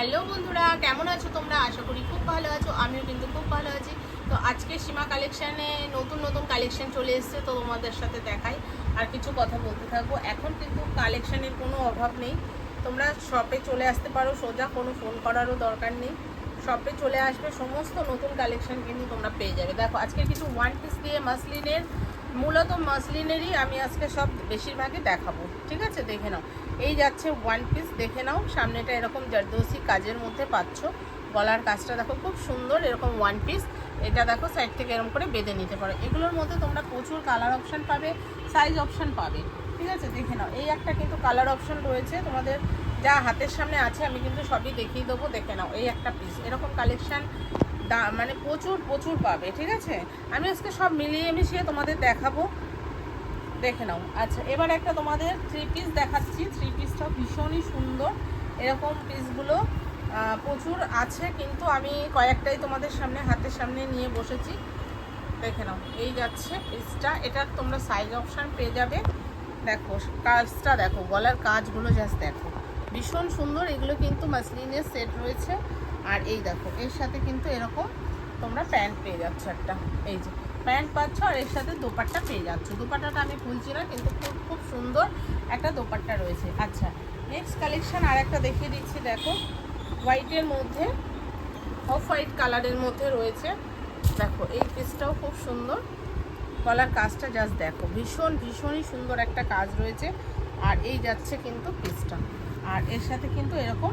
Hello বন্ধুরা, কেমন আছো তোমরা? আশা করি খুব ভালো আছো, আমিও কিন্তু খুব ভালো আছি। তো আজকে সীমা কালেকশানে নতুন নতুন কালেকশন চলে এসেছে, তো তোমাদের সাথে দেখাই। আর কিছু কথা বলতে থাকব। এখন কিন্তু কালেকশানের কোনো অভাব নেই। তোমরা শপে চলে আসতে পারো, সোজা কোনো ফোন করারও দরকার নেই। শপে চলে আসবে, সমস্ত নতুন কালেকশন কিন্তু তোমরা পেয়ে যাবে। দেখো, আজকে কিছু ওয়ান পিস দিয়ে মাসলিনের মূলত মাসলিনেরই আমি আজকে সব বেশিরভাগই দেখাবো। ঠিক আছে? দেখে নাও। এই যাচ্ছে ওয়ান পিস দেখে নাও, সামনেটা এরকম জারদোসি কাজের মধ্যে পাচ্ছ। গলার কাজটা দেখো, খুব সুন্দর এরকম ওয়ান পিস এটা দেখো সাইড থেকে এরকম করে বেঁধে নিতে পারো। এগুলোর মধ্যে তোমরা প্রচুর কালার অপশান পাবে সাইজ অপশান পাবে। ঠিক আছে? দেখে নাও। এই একটা কিন্তু কালার অপশান রয়েছে। তোমাদের যা হাতের সামনে আছে, আমি কিন্তু সবই দেখিয়ে দেবো। দেখে নাও, এই একটা পিস এরকম কালেকশান দা মানে প্রচুর প্রচুর পাবে, ঠিক আছে? আমি আজকে সব মিলিয়ে মিশিয়ে তোমাদের দেখাবো। দেখে নাও। আচ্ছা এবার একটা তোমাদের থ্রি পিস দেখাচ্ছি। থ্রি পিসটা ভীষণই সুন্দর। এরকম পিসগুলো প্রচুর আছে, কিন্তু আমি কয়েকটাই তোমাদের সামনে, হাতের সামনে নিয়ে বসেছি। দেখে নাও, এই যাচ্ছে পিসটা এটার তোমরা সাইজ অপশান পেয়ে যাবে। দেখো, কাজটা দেখো, গলার কাজগুলো জাস্ট দেখো। ভীষণ সুন্দর, এগুলো কিন্তু মাসলিনের সেট রয়েছে। আর এই দেখো, এর সাথে কিন্তু এরকম তোমরা প্যান্ট পেয়ে যাচ্ছ একটা। এই যে, প্যান্ট পাচ্ছ আর এর সাথে দোপাট্টা পেয়ে যাচ্ছ। দোপাট্টাটা আমি খুলছি না, কিন্তু খুব খুব সুন্দর একটা দোপাট্টা রয়েছে। আচ্ছা নেক্সট কালেকশান আর একটা দেখিয়ে দিচ্ছি, দেখো। হোয়াইটের মধ্যে অফ হোয়াইট কালারের মধ্যে রয়েছে। দেখো, এই পিসটাও খুব সুন্দর। গলার কাজটা জাস্ট দেখো, ভীষণ, ভীষণই সুন্দর একটা কাজ রয়েছে। আর এই যাচ্ছে কিন্তু পিসটা আর এর সাথে কিন্তু এরকম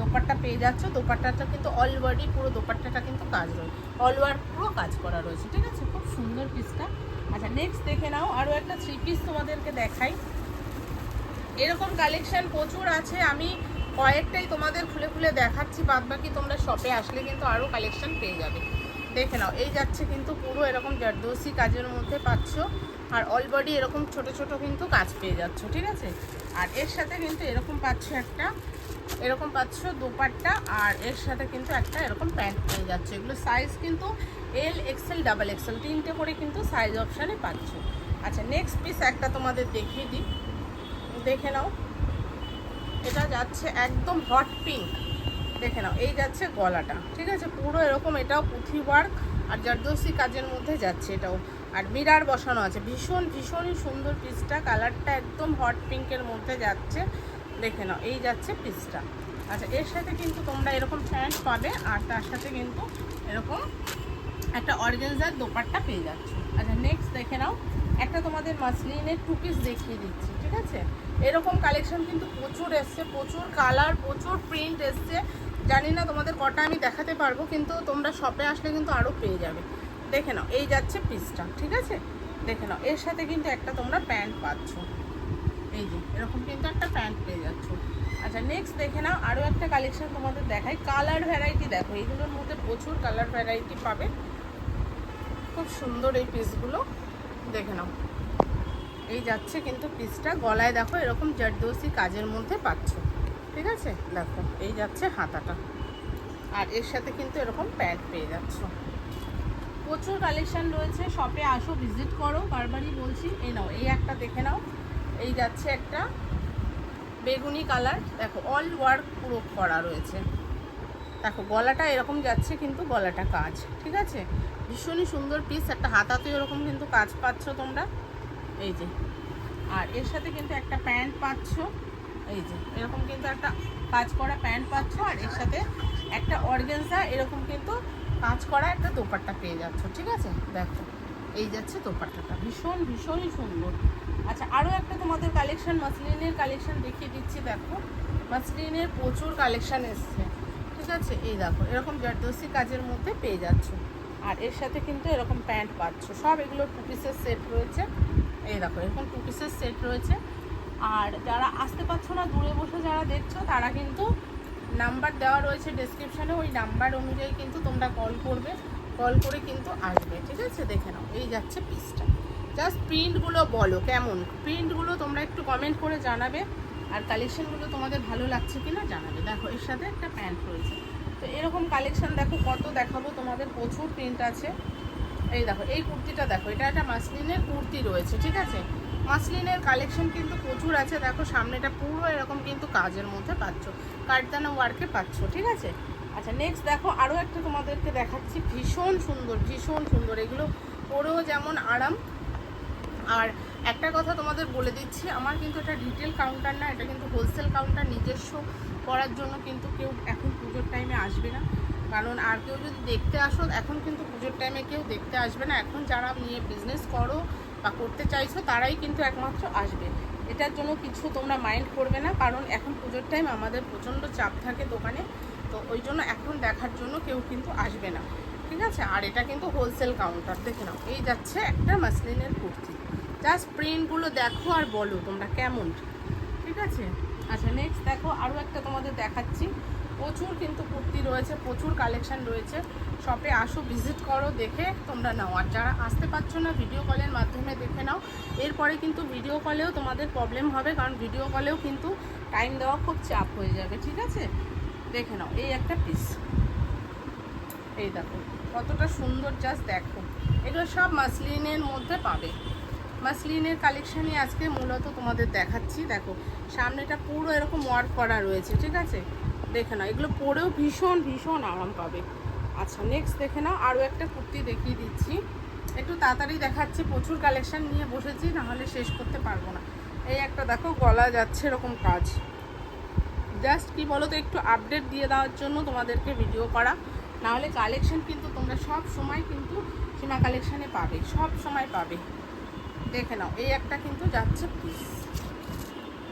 দোপাট্টা পেয়ে যাচ্ছ, দোপাট্টাটা কিন্তু অল পুরো দোপাট্টাটা কিন্তু কাজ রয়েছে অল ওয়ার পুরো কাজ করা রয়েছে, ঠিক আছে? খুব সুন্দর পিসটা আচ্ছা নেক্সট দেখে নাও আরও একটা থ্রি পিস তোমাদেরকে দেখাই। এরকম কালেকশান প্রচুর আছে, আমি কয়েকটাই তোমাদের খুলে খুলে দেখাচ্ছি বাদ বাকি তোমরা শপে আসলে কিন্তু আরও কালেকশান পেয়ে যাবে। দেখে নাও, এই যাচ্ছে কিন্তু পুরো এরকম জারদোসি কাজের মধ্যে পাচ্ছ, আর অল বডি এরকম ছোট ছোট কিন্তু কাজ পেয়ে যাচ্ছ, ঠিক আছে? আর এর সাথে কিন্তু এরকম পাচ্ছ একটা এরকম পাচ্ছ দোপাট্টা, আর এর সাথে কিন্তু একটা এরকম প্যান্ট পেয়ে যাচ্ছে। এগুলো সাইজ কিন্তু এল এক্সেল ডাবল এক্সেল তিনটে করে কিন্তু সাইজ অপশানে পাচ্ছ। আচ্ছা নেক্সট পিস একটা তোমাদের দেখিয়ে দিই। দেখে নাও। এটা যাচ্ছে একদম হট পিঙ্ক দেখে নাও, এই যাচ্ছে গলাটা। ঠিক আছে, পুরো এরকম এটাও পুঁথি ওয়ার্ক আর জারদোসি কাজের মধ্যে যাচ্ছে এটাও। আর মিরার বসানো আছে। ভীষণ, ভীষণই সুন্দর পিসটা কালারটা একদম হট পিঙ্কের মধ্যে যাচ্ছে। দেখে নাও, এই যাচ্ছে পিসটা। আচ্ছা এর সাথে কিন্তু তোমরা এরকম প্যান্ট পাবে, আর তার সাথে কিন্তু এরকম একটা অর্গেনজার দোপাট্টা পেয়ে যাচ্ছ। আচ্ছা নেক্সট দেখে নাও, একটা তোমাদের মাসলিনের টু পিস দেখিয়ে দিচ্ছি, ঠিক আছে? এরকম কালেকশন কিন্তু প্রচুর এসছে, প্রচুর কালার প্রচুর প্রিন্ট এসছে। জানি না তোমাদের কটা আমি দেখাতে পারব, কিন্তু তোমরা শপে আসলে কিন্তু আরও পেয়ে যাবে। দেখে নাও, এই যাচ্ছে পিসটা ঠিক আছে? দেখে নাও, এর সাথে কিন্তু একটা তোমরা প্যান্ট পাচ্ছ। এই যে, এরকম কিন্তু একটা প্যান্ট পেয়ে যাচ্ছ। আচ্ছা নেক্সট দেখে নাও আরও একটা কালেকশন তোমাদের দেখাই। কালার ভ্যারাইটি দেখো, এইগুলোর মধ্যে প্রচুর কালার ভ্যারাইটি পাবে। খুব সুন্দর এই পিসগুলো দেখে নাও। এই যাচ্ছে কিন্তু পিসটা গলায় দেখো, এরকম জারদোসি কাজের মধ্যে পাচ্ছ। ঠিক আছে? দেখো, এই যাচ্ছে হাতাটা। আর এর সাথে কিন্তু এরকম প্যান্ট পেয়ে যাচ্ছ। প্রচুর কালেকশন রয়েছে। শপে আসো ভিজিট করো। বারবারই বলছি, এই নাও, এই একটা দেখে নাও। এই যাচ্ছে একটা বেগুনি কালার। দেখো অল ওয়ার্ক পুরো করা রয়েছে। দেখো, গলাটা এরকম যাচ্ছে কিন্তু গলাটা কাজ, ঠিক আছে? ভীষণই সুন্দর পিস একটা হাতাতে এরকম কিন্তু কাজ পাচ্ছ তোমরা। এই যে, আর এর সাথে কিন্তু একটা প্যান্ট পাচ্ছ। এই যে, এরকম কিন্তু একটা কাজ করা প্যান্ট পাচ্ছ, আর এর সাথে একটা অর্গেনজা এরকম কিন্তু কাজ করা একটা দোপাট্টা পেয়ে যাচ্ছ, ঠিক আছে? দেখো। এই যাচ্ছে দোপাট্টাটা। ভীষণ, ভীষণই সুন্দর। আচ্ছা আরও একটা তোমাদের কালেকশন মাসলিনের কালেকশান দেখিয়ে দিচ্ছি, দেখো। মাসলিনের প্রচুর কালেকশান এসছে। ঠিক আছে? এই দেখো, এরকম জারদোসি কাজের মধ্যে পেয়ে যাচ্ছ। আর এর সাথে কিন্তু এরকম প্যান্ট পাচ্ছ। সব এগুলো টু পিসের সেট রয়েছে। এই দেখো, এরকম টু পিসের সেট রয়েছে। আর যারা আসতে পারছ না, দূরে বসে যারা দেখছ, তারা কিন্তু নাম্বার দেওয়া রয়েছে ডেসক্রিপশানে ওই নাম্বার অনুযায়ী কিন্তু তোমরা কল করবে। কল করে কিন্তু আসবে, ঠিক আছে? দেখে নাও, এই যাচ্ছে পিসটা জাস্ট প্রিন্টগুলো বলো, কেমন? প্রিন্টগুলো তোমরা একটু কমেন্ট করে জানাবে, আর কালেকশানগুলো তোমাদের ভালো লাগছে কি না জানাবে। দেখো, এর সাথে একটা প্যান্ট রয়েছে। তো এরকম কালেকশান দেখো, কত দেখাবো তোমাদের, প্রচুর প্রিন্ট আছে। এই দেখো, এই কুর্তিটা দেখো, এটা একটা মাসলিনের কুর্তি রয়েছে, ঠিক আছে? মাসলিনের কালেকশন কিন্তু প্রচুর আছে, দেখো, সামনেটা পুরো এরকম কিন্তু কাজের মধ্যে পাচ্ছ কাঠদানা ওয়ার্কে পাচ্ছ, ঠিক আছে? আচ্ছা নেক্সট দেখো আরও একটা তোমাদেরকে দেখাচ্ছি। ভীষণ সুন্দর ভীষণ সুন্দর। এগুলো পরেও যেমন আরাম। আর একটা কথা তোমাদের বলে দিচ্ছি, আমার কিন্তু এটা রিটেল কাউন্টার না, এটা কিন্তু হোলসেল কাউন্টার নিজস্ব করার জন্য কিন্তু কেউ এখন পুজোর টাইমে আসবে না। কারণ আর কেউ যদি দেখতে আসো, এখন কিন্তু পুজোর টাইমে কেউ দেখতে আসবে না। এখন যারা নিয়ে বিজনেস করো বা করতে চাইছো, তারাই কিন্তু একমাত্র আসবে। এটার জন্য কিছু তোমরা মাইন্ড করবে না, কারণ এখন পুজোর টাইম আমাদের প্রচণ্ড চাপ থাকে দোকানে। তো ওই জন্য এখন দেখার জন্য কেউ কিন্তু আসবে না। ঠিক আছে? আর এটা কিন্তু হোলসেল কাউন্টার দেখে নাও। এই যাচ্ছে একটা মাসলিনের কুর্তি। জাস্ট প্রিন্টগুলো দেখো আর বলো তোমরা কেমন। ঠিক আছে? আচ্ছা নেক্সট দেখো আরও একটা তোমাদের দেখাচ্ছি। প্রচুর কিন্তু কুর্তি রয়েছে, প্রচুর কালেকশন রয়েছে। শপে আসো ভিজিট করো, দেখে তোমরা নাও। আর যারা আসতে পারছ না ভিডিও কলের মাধ্যমে দেখে নাও। এরপরে কিন্তু ভিডিও কলেও তোমাদের প্রবলেম হবে, কারণ ভিডিও কলেও কিন্তু টাইম দেওয়া খুব চাপ হয়ে যাবে। ঠিক আছে? দেখে নাও, এই একটা পিস এই দেখো, কতটা সুন্দর জাস্ট দেখো। এগুলো সব মাসলিনের মধ্যে পাবে। মাসলিনের কালেকশানই আজকে মূলত তোমাদের দেখাচ্ছি। দেখো, সামনেটা পুরো এরকম ওয়ার্ক করা রয়েছে, ঠিক আছে? দেখে নাও, এগুলো পরেও ভীষণ ভীষণ আরাম পাবে। আচ্ছা নেক্সট দেখে নাও, আরও একটা কুর্তি দেখিয়ে দিচ্ছি। একটু তাড়াতাড়ি দেখাচ্ছি, প্রচুর কালেকশান নিয়ে বসেছি, নাহলে শেষ করতে পারব না। এই একটা দেখো, গলা যাচ্ছে এরকম কাজ। জাস্ট কি বলো তো, একটু আপডেট দিয়ে দেওয়ার জন্য তোমাদেরকে ভিডিও করা। নাহলে কালেকশন কিন্তু তোমরা সব সময় কিন্তু সীমা কালেকশানে পাবে, সব সময় পাবে। দেখে নাও, এই একটা কিন্তু যাচ্ছে পিস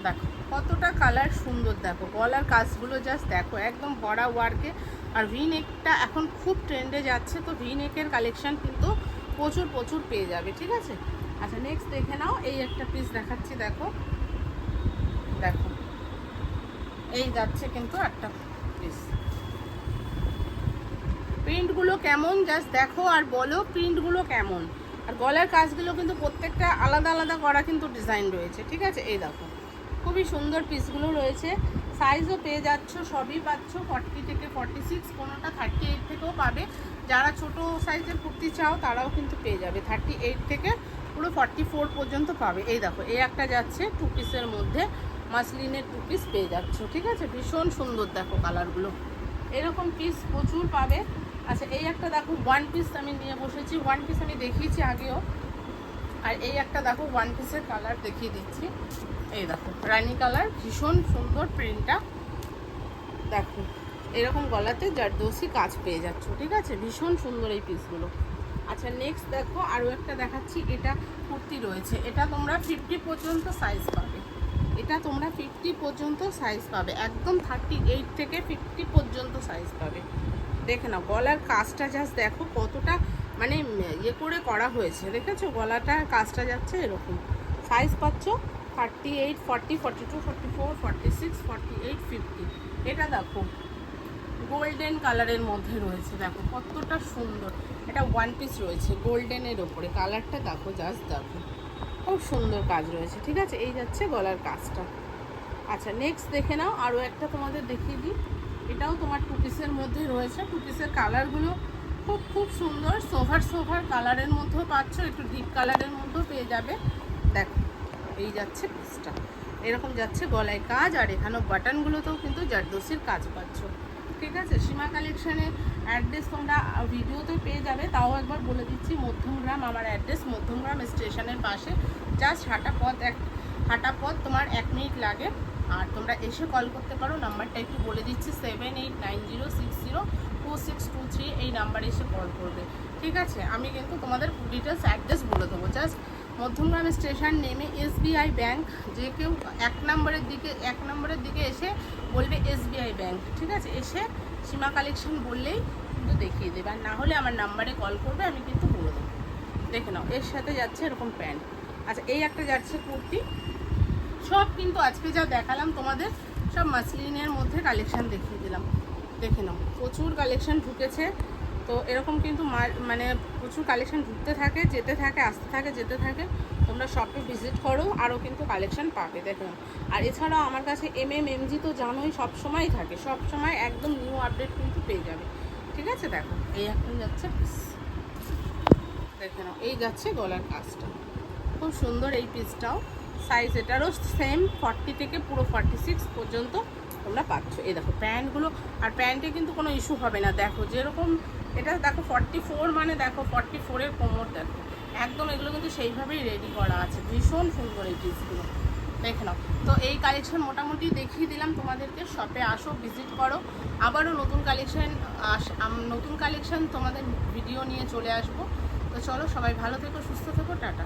দেখো, কতটা কালার সুন্দর, দেখো, গলার কাজগুলো জাস্ট দেখো, একদম বড়া ওয়ার্কে আর ভি নেকটা এখন খুব ট্রেন্ডে যাচ্ছে, তো ভি নেকের কালেকশন কিন্তু প্রচুর প্রচুর পেয়ে যাবে, ঠিক আছে? আচ্ছা নেক্সট দেখে নাও, এই একটা পিস দেখাচ্ছি, দেখো। দেখো এই যাচ্ছে কিন্তু একটা পিস প্রিন্টগুলো কেমন? জাস্ট দেখো আর বলো প্রিন্টগুলো কেমন? আর গলার কাজগুলো কিন্তু প্রত্যেকটা আলাদা আলাদা করা কিন্তু ডিজাইন রয়েছে, ঠিক আছে? এই দেখো, খুবই সুন্দর পিসগুলো রয়েছে। সাইজও পেয়ে যাচ্ছ, সবই পাচ্ছ। ফর্টি থেকে ফর্টি সিক্স কোনোটা থার্টি এইট থেকেও পাবে। যারা ছোট সাইজের কুর্তি চাও, তারাও কিন্তু পেয়ে যাবে। থার্টি এইট থেকে পুরো ফর্টি ফোর পর্যন্ত পাবে। এই দেখো, এই একটা যাচ্ছে টু পিসের মধ্যে। মাসলিনের টু পিস পেয়ে যাচ্ছ, ঠিক আছে? ভীষণ সুন্দর দেখো কালারগুলো এরকম পিস প্রচুর পাবে। আচ্ছা এই একটা দেখো ওয়ান পিস আমি নিয়ে বসেছি। ওয়ান পিস আমি দেখিয়েছি আগেও। আর এই একটা দেখো ওয়ান পিসের কালার দেখিয়ে দিচ্ছি। এই দেখো, রানি কালার ভীষণ সুন্দর প্রিন্টটা দেখো, এরকম গলাতে জারদোসি কাজ পেয়ে যাচ্ছ, ঠিক আছে? ভীষণ সুন্দর এই পিসগুলো আচ্ছা নেক্সট দেখো, আরও একটা দেখাচ্ছি। এটা কুর্তি রয়েছে। এটা তোমরা ফিফটি পর্যন্ত সাইজ পাবে। এটা তোমরা ফিফটি পর্যন্ত সাইজ পাবে। একদম থার্টি এইট থেকে ফিফটি পর্যন্ত সাইজ পাবে। দেখে নাও, গলার কাজটা জাস্ট দেখো কতটা মানে ইয়ে করে করা হয়েছে। দেখেছ? গলাটা কাজটা যাচ্ছে এরকম। সাইজ পাচ্ছ thirty eight forty forty two forty four forty six forty eight fifty এটা দেখো গোল্ডেন কালারের মধ্যে রয়েছে। দেখো কতটা সুন্দর। এটা ওয়ান পিস রয়েছে গোল্ডেনের ওপরে। কালারটা দেখো জাস্ট দেখো। খুব সুন্দর কাজ রয়েছে, ঠিক আছে? এই যাচ্ছে গলার কাজটা। আচ্ছা নেক্সট দেখে নাও আরও একটা তোমাদের দেখিয়ে দিই। এটাও তোমার টু পিসের মধ্যে রয়েছে। টু পিসের কালারগুলো খুব খুব সুন্দর। সোভার সোভার কালারের মধ্যেও পাচ্ছ, একটু ডিপ কালারের মধ্যেও পেয়ে যাবে। দেখো, এই যাচ্ছে পিসটা এরকম যাচ্ছে গলায় কাজ, আর এখানেও বাটনগুলোতেও কিন্তু জারদোসির কাজ পাচ্ছ। ঠিক আছে? সীমা কালেকশানে অ্যাড্রেস তোমরা ভিডিওতে পেয়ে যাবে। তাও একবার বলে দিচ্ছি, মধ্যমগ্রাম, আমার অ্যাড্রেস মধ্যমগ্রাম স্টেশনের পাশে। জাস্ট হাঁটা পথ, এক, হাঁটা পথ তোমার এক মিনিট লাগে। আর তোমরা এসে কল করতে পারো। নাম্বারটা একটু বলে দিচ্ছি seven eight nine zero six zero two six two three এই নাম্বারে এসে কল করবে। ঠিক আছে? আমি কিন্তু তোমাদের ডিটেলস অ্যাড্রেস বলে দেবো। জাস্ট মধ্যমগ্রাম স্টেশন নেমে এসবিআই ব্যাংক, যে কেউ এক নম্বরের দিকে, এক নম্বরের দিকে এসে বলবে এসবিআই ব্যাংক, ঠিক আছে? এসে সীমা কালেকশন বললেই কিন্তু দেখিয়ে দেবে। আর না হলে আমার নাম্বারে কল করবে, আমি কিন্তু বলে দেবো। দেখে নাও, এর সাথে যাচ্ছে এরকম প্যান্ট। আচ্ছা এই একটা যাচ্ছে কুর্তি। সব কিন্তু আজকে যা দেখালাম তোমাদের, সব মাসলিনের মধ্যে কালেকশন দেখিয়ে দিলাম। দেখে নাও, প্রচুর কালেকশন ঢুকেছে। তো এরকম কিন্তু মানে প্রচুর কালেকশন ঢুকতে থাকে, যেতে থাকে, আসতে থাকে, যেতে থাকে। তোমরা শপে ভিজিট করো, আরও কিন্তু কালেকশন পাবে, দেখো। আর এছাড়াও আমার কাছে এম এম এমজি তো জানোই, সব সময় থাকে। সব সময় একদম নিউ আপডেট কিন্তু পেয়ে যাবে। ঠিক আছে, দেখো। এই এখন যাচ্ছে। দেখে নাও, এই যাচ্ছে গলার কাজটা। খুব সুন্দর এই পিসটাও সাইজ এটারও সেম ফর্টি থেকে পুরো ফর্টি সিক্স পর্যন্ত তোমরা পাচ্ছ। এই দেখো প্যান্টগুলো আর প্যান্টে কিন্তু কোনো ইস্যু হবে না। দেখো, যেরকম এটা দেখো ফর্টি ফোর মানে দেখো ফর্টি ফোরের কোমর দেখো। একদম এগুলো কিন্তু সেইভাবেই রেডি করা আছে। ভীষণ সুন্দর এই পিসগুলো দেখে নাও। তো এই কালেকশন মোটামুটি দেখিয়ে দিলাম তোমাদেরকে। শপে আসো ভিজিট করো। আবারও নতুন কালেকশন নতুন কালেকশন তোমাদের ভিডিও নিয়ে চলে আসব। তো চলো সবাই ভালো থেকো, সুস্থ থেকো, টাটা।